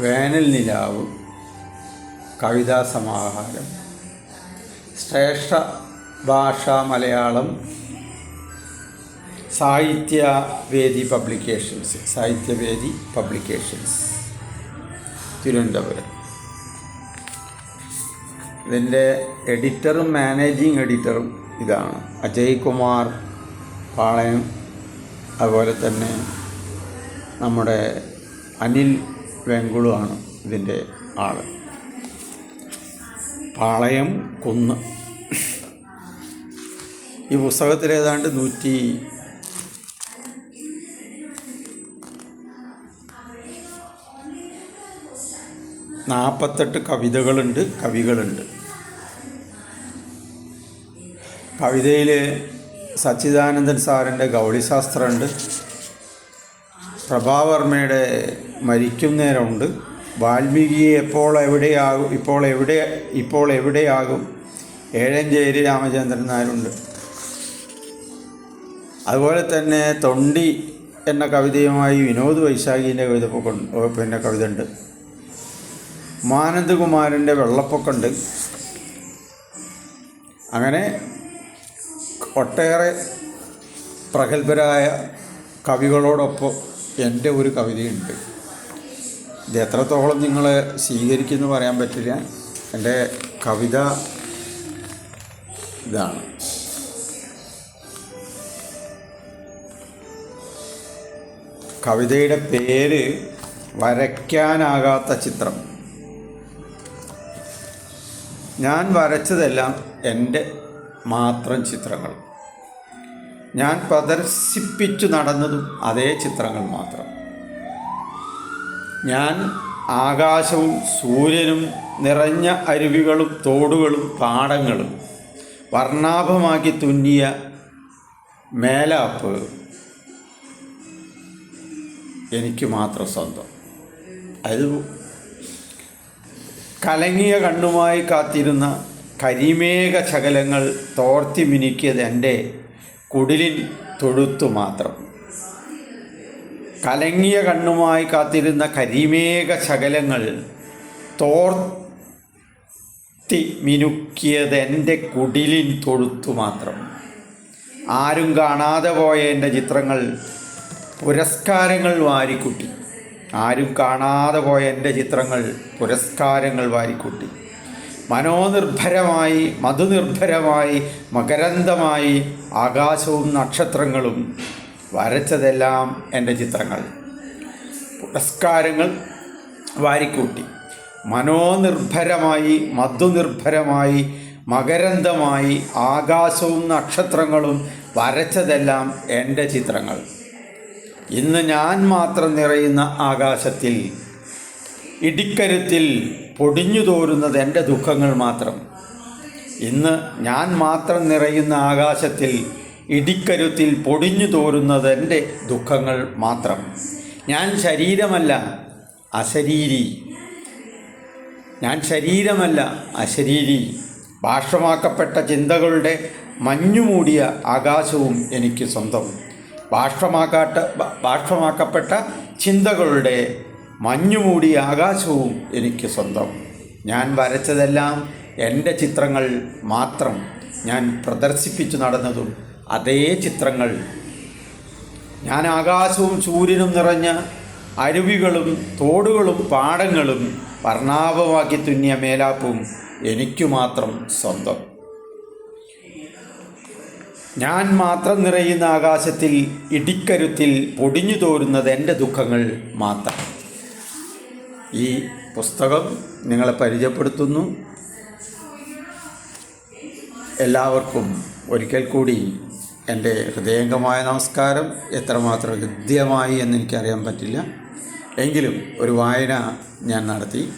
വേനൽ നിലാവ് കവിതാ സമാഹാരം ശ്രേഷ്ഠ ഭാഷ മലയാളം സാഹിത്യവേദി പബ്ലിക്കേഷൻസ് സാഹിത്യവേദി പബ്ലിക്കേഷൻസ് തിരുവനന്തപുരം. ഇതിന്റെ എഡിറ്ററും മാനേജിങ് എഡിറ്ററും ഇതാണ്. അജയ് കുമാർ പാളയം അതുപോലെ തന്നെ നമ്മുടെ അനിൽ വെങ്കുളുമാണ് ഇതിന്റെ ആൾ പാളയം കുന്ന്. ഈ പുസ്തകത്തിൽ ഏതാണ്ട് നൂറ്റി നാൽപ്പത്തെട്ട് കവിതകളുണ്ട് കവികളുണ്ട്. കവിതയിൽ സച്ചിദാനന്ദൻ സാറിന്റെ ഗൗളിശാസ്ത്രമുണ്ട്. പ്രഭാവർമ്മയുടെ മരിക്കും നേരമുണ്ട് വാൽമീകിയെ എപ്പോൾ എവിടെയാകും ഇപ്പോൾ എവിടെ ഇപ്പോൾ എവിടെയാകും? ഏഴഞ്ചേരി രാമചന്ദ്രൻ നായരുണ്ട്. അതുപോലെ തന്നെ തൊണ്ടി എന്ന കവിതയുമായി വിനോദ് വൈശാഖിന്റെ കവിത പിന്നെ കവിത ഉണ്ട് മാനന്ദകുമാരന്റെ വെള്ളപ്പൊക്കമുണ്ട്. അങ്ങനെ ഒട്ടേറെ പ്രഗത്ഭരായ കവികളോടൊപ്പം എന്റെ ഒരു കവിതയുണ്ട്. ഇത് എത്രത്തോളം നിങ്ങൾ സ്വീകരിക്കുമെന്ന് പറയാൻ പറ്റില്ല. എന്റെ കവിത ഇതാണ്. കവിതയുടെ പേര് വരയ്ക്കാനാകാത്ത ചിത്രം. ഞാൻ വരച്ചതെല്ലാം എന്റെ മാത്രം ചിത്രങ്ങൾ. ഞാൻ പ്രദർശിപ്പിച്ചു നടന്നതും അതേ ചിത്രങ്ങൾ മാത്രം. ഞാൻ ആകാശവും സൂര്യനും നിറഞ്ഞ അരുവികളും തോടുകളും പാടങ്ങളും വർണാഭമാക്കി തുന്നിയ മേലാപ്പ് എനിക്ക് മാത്രം സ്വന്തം. അത് കലങ്ങിയ കണ്ണുമായി കാത്തിരുന്ന കരിമേഘ ശകലങ്ങൾ തോർത്തി മിനുക്കിയത് എന്റെ കുടിലിൻ തൊഴുത്തു മാത്രം. കലങ്ങിയ കണ്ണുമായി കാത്തിരുന്ന കരിമേഘ ശകലങ്ങൾ തോർത്തി മിനുക്കിയത് എന്റെ കുടിലിൻ തൊഴുത്തു മാത്രം. ആരും കാണാതെ പോയ എന്റെ ചിത്രങ്ങൾ പുരസ്കാരങ്ങൾ വാരിക്കൂട്ടി. ആരും കാണാതെ പോയ എന്റെ ചിത്രങ്ങൾ പുരസ്കാരങ്ങൾ വാരിക്കൂട്ടി. മനോനിർഭരമായി മധുനിർഭരമായി മകരന്തമായി ആകാശവും നക്ഷത്രങ്ങളും വരച്ചതെല്ലാം എന്റെ ചിത്രങ്ങൾ. പുരസ്കാരങ്ങൾ വാരിക്കൂട്ടി. മനോനിർഭരമായി മധുനിർഭരമായി മകരന്തമായി ആകാശവും നക്ഷത്രങ്ങളും വരച്ചതെല്ലാം എന്റെ ചിത്രങ്ങൾ. ഇന്ന് ഞാൻ മാത്രം നിറയുന്ന ആകാശത്തിൽ ഇടിക്കരുത്തിൽ പൊടിഞ്ഞു തോരുന്നത് എന്റെ ദുഃഖങ്ങൾ മാത്രം. ഇന്ന് ഞാൻ മാത്രം നിറയുന്ന ആകാശത്തിൽ ഇടിക്കരുത്തിൽ പൊടിഞ്ഞു തോരുന്നത് എന്റെ ദുഃഖങ്ങൾ മാത്രം. ഞാൻ ശരീരമല്ല അശരീരി. ഞാൻ ശരീരമല്ല അശരീരി. ഭാഷമാക്കപ്പെട്ട ചിന്തകളുടെ മഞ്ഞുമൂടിയ ആകാശവും എനിക്ക് സ്വന്തം. ഭാഷമാക്കാട്ട ബാഷ്പമാക്കപ്പെട്ട ചിന്തകളുടെ മഞ്ഞുമൂടിയ ആകാശവും എനിക്ക് സ്വന്തം. ഞാൻ വരച്ചതെല്ലാം എന്റെ ചിത്രങ്ങൾ മാത്രം ഞാൻ പ്രദർശിപ്പിച്ചു നടന്നതും അതേ ചിത്രങ്ങൾ. ഞാൻ ആകാശവും സൂര്യനും നിറഞ്ഞ അരുവികളും തോടുകളും പാടങ്ങളും വർണാഭമാക്കി തുന്നിയ മേലാപ്പും എനിക്കു മാത്രം സ്വന്തം. ഞാൻ മാത്രം നിറയുന്ന ആകാശത്തിൽ ഇടിക്കരുത്തിൽ പൊടിഞ്ഞു തോരുന്നത് എന്റെ ദുഃഖങ്ങൾ മാത്രം. ഈ പുസ്തകം നിങ്ങളെ പരിചയപ്പെടുത്തുന്നു. എല്ലാവർക്കും ഒരിക്കൽ കൂടി എന്റെ ഹൃദയംഗമായ നമസ്കാരം. എത്രമാത്രം ഹൃദ്യമായി എന്ന് എനിക്കറിയാൻ പറ്റില്ല. എങ്കിലും ഒരു വായന ഞാൻ നടത്തി.